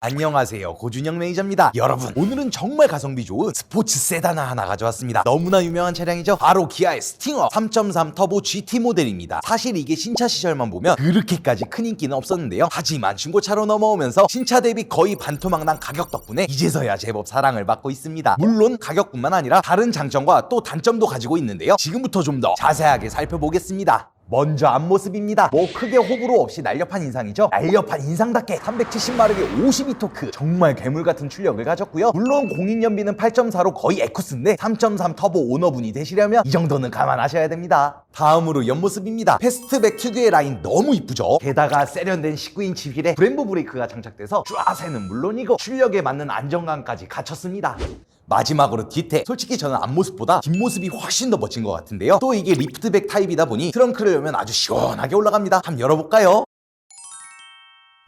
안녕하세요. 고준영 매니저입니다. 여러분 오늘은 정말 가성비 좋은 스포츠 세단 하나 가져왔습니다. 너무나 유명한 차량이죠? 바로 기아의 스팅어 3.3 터보 GT 모델입니다. 사실 이게 신차 시절만 보면 그렇게까지 큰 인기는 없었는데요. 하지만 중고차로 넘어오면서 신차 대비 거의 반토막 난 가격 덕분에 이제서야 제법 사랑을 받고 있습니다. 물론 가격뿐만 아니라 다른 장점과 또 단점도 가지고 있는데요. 지금부터 좀 더 자세하게 살펴보겠습니다 먼저 앞모습입니다. 뭐 크게 호불호 없이 날렵한 인상이죠. 날렵한 인상답게 370마력의 52토크 정말 괴물 같은 출력을 가졌고요. 물론 공인 연비는 8.4로 거의 에쿠스인데 3.3 터보 오너분이 되시려면 이 정도는 감안하셔야 됩니다. 다음으로 옆모습입니다. 패스트백 특유의 라인 너무 이쁘죠. 게다가 세련된 19인치 휠에 브em보 브레이크가 장착돼서 쫙새는 물론이고 출력에 맞는 안정감까지 갖췄습니다. 마지막으로 뒤태 솔직히 저는 앞모습보다 뒷모습이 훨씬 더 멋진 것 같은데요. 또 이게 리프트백 타입이다 보니 트렁크를 열면 아주 시원하게 올라갑니다. 한번 열어볼까요?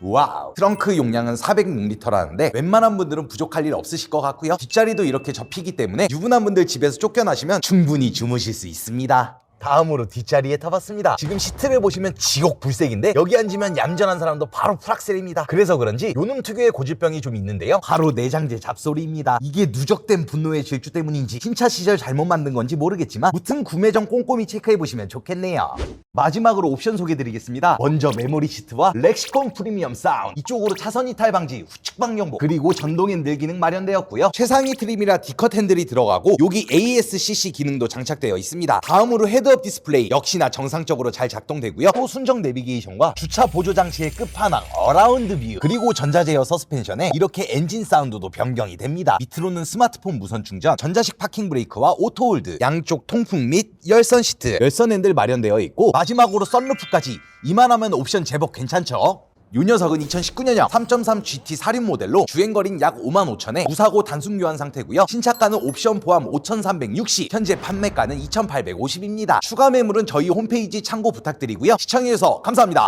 와우. 트렁크 용량은 406리터라는데 웬만한 분들은 부족할 일 없으실 것 같고요. 뒷자리도 이렇게 접히기 때문에 유부남 분들 집에서 쫓겨나시면 충분히 주무실 수 있습니다 다음으로 뒷자리에 타봤습니다. 지금 시트를 보시면 지옥 불색인데 여기 앉으면 얌전한 사람도 바로 프락셀입니다. 그래서 그런지 요놈 특유의 고질병이 좀 있는데요. 바로 내장재 잡소리입니다. 이게 누적된 분노의 질주 때문인지 신차 시절 잘못 만든 건지 모르겠지만 무튼 구매 전 꼼꼼히 체크해 보시면 좋겠네요. 마지막으로 옵션 소개드리겠습니다. 먼저 메모리 시트와 렉시콘 프리미엄 사운드 이쪽으로 차선 이탈 방지, 후측방 경보 그리고 전동 핸들 기능 마련되었고요. 최상위 트림이라 D컷 핸들이 들어가고 여기 ASCC 기능도 장착되어 있습니다. 다음으로 헤드 업 디스플레이 역시나 정상적으로 잘 작동되고요. 또 순정 내비게이션과 주차 보조 장치의 끝판왕 어라운드 뷰 그리고 전자제어 서스펜션에 이렇게 엔진 사운드도 변경이 됩니다. 밑으로는 스마트폰 무선 충전, 전자식 파킹 브레이크와 오토 홀드, 양쪽 통풍 및 열선 시트, 열선 핸들 마련되어 있고 마지막으로 썬루프까지 이만하면 옵션 제법 괜찮죠? 이 녀석은 2019년형 3.3 GT 사륜 모델로 주행거리는 약 5만 5천에 무사고 단순 교환 상태고요. 신차가는 옵션 포함 5,360, 현재 판매가는 2,850입니다. 추가 매물은 저희 홈페이지 참고 부탁드리고요. 시청해주셔서 감사합니다.